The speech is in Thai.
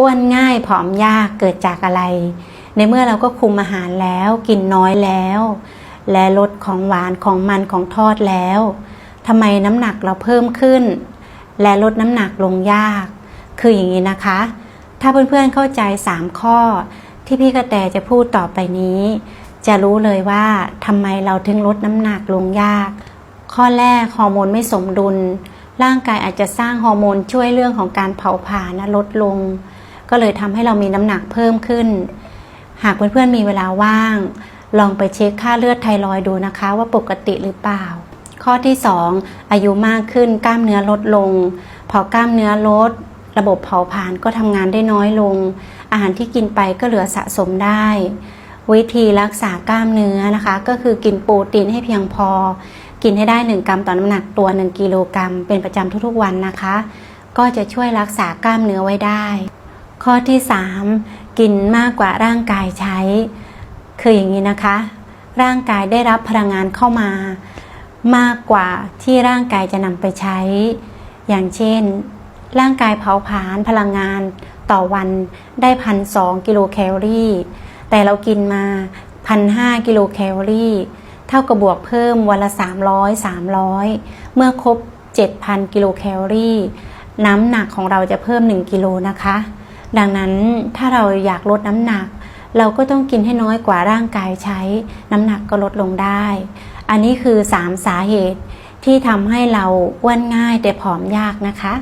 อ้วนง่ายผอมยากเกิดจากอะไร ในเมื่อเราก็คุมอาหารแล้วกินน้อยแล้ว และลดของหวานของมันของทอดแล้วทำไมน้ำหนักเราเพิ่มขึ้น และลดน้ำหนักลงยาก คืออย่างนี้นะคะ ถ้าเพื่อนๆเข้าใจ 3 ข้อ ที่พี่กระแตจะพูดต่อไปนี้ จะรู้เลยว่าทำไมเราถึงลดน้ำหนักลงยาก ข้อแรกฮอร์โมนไม่สมดุลร่างกายอาจจะสร้างฮอร์โมนช่วยเรื่องของการเผาผลาญลดลง ก็เลยทำให้เรามีน้ำหนักเพิ่มขึ้น หากเพื่อนๆมีเวลาว่าง ลองไปเช็คค่าเลือดไทรอยดูนะคะ ว่าปกติหรือเปล่า ข้อที่ 2 อายุมากขึ้นกล้ามเนื้อลดลง พอกล้ามเนื้อลด ระบบเผาผลาญก็ทำงานได้น้อยลง อาหารที่กินไปก็เหลือสะสมได้ วิธีรักษากล้ามเนื้อนะคะ ก็คือกินโปรตีนให้เพียงพอ กินให้ได้ 1 กรัมต่อน้ำหนักตัว 1 กิโลกรัมเป็นประจำทุกๆวันนะคะ ก็จะช่วยรักษากล้ามเนื้อไว้ได้ ข้อที่ 3 กินมากกว่าร่างกายใช้ คืออย่างนี้นะคะ ร่างกายได้รับพลังงานเข้ามา มากกว่าที่ร่างกายจะนำไปใช้ อย่างเช่น ร่างกายเผาผลาญพลังงานต่อวันได้พันสกิโลแคลอรี่ แต่เรากินมาพันห้ากิโลแคลอรี่ เท่ากับบวกเพิ่มวันละ 300 300 เมื่อครบ 7,000 กิโลแคลอรี่ น้ำหนักของเราจะเพิ่ม 1 กิโลนะคะ ดังนั้นถ้าเราอยากลดน้ำหนัก เราก็ต้องกินให้น้อยกว่าร่างกายใช้ น้ำหนักก็ลดลงได้ อันนี้คือ 3 สาเหตุที่ทำให้เราอ้วนง่ายแต่ผอมยากนะคะ